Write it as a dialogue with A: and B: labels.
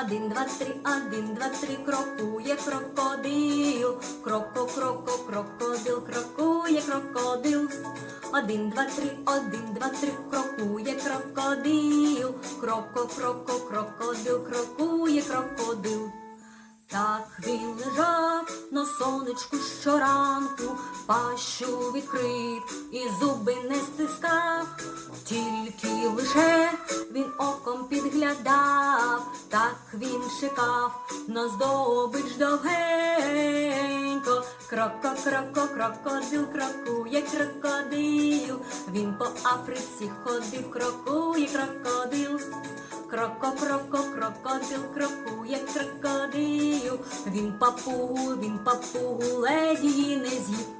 A: Один, два, три, один, два, три, крокує крокодил. Кроко, кроко, крокодил, крокує крокодил. Один, два, три, один, два, три, крокує крокодил. Кроко, кроко, крокодил, крокує крокодил. Так він лежав на сонечку щоранку, пащу відкрив і зуби не стискав, тільки лише він оком підглядав, так він чекав на здобич довгенько. Кроко, кроко, крокодил, крокує крокодил. Він по Африці ходив, крокує крокодил. Кроко, кроко, крокодил, крокує крокодил. Він папугу, він папугу, леді не з'їв.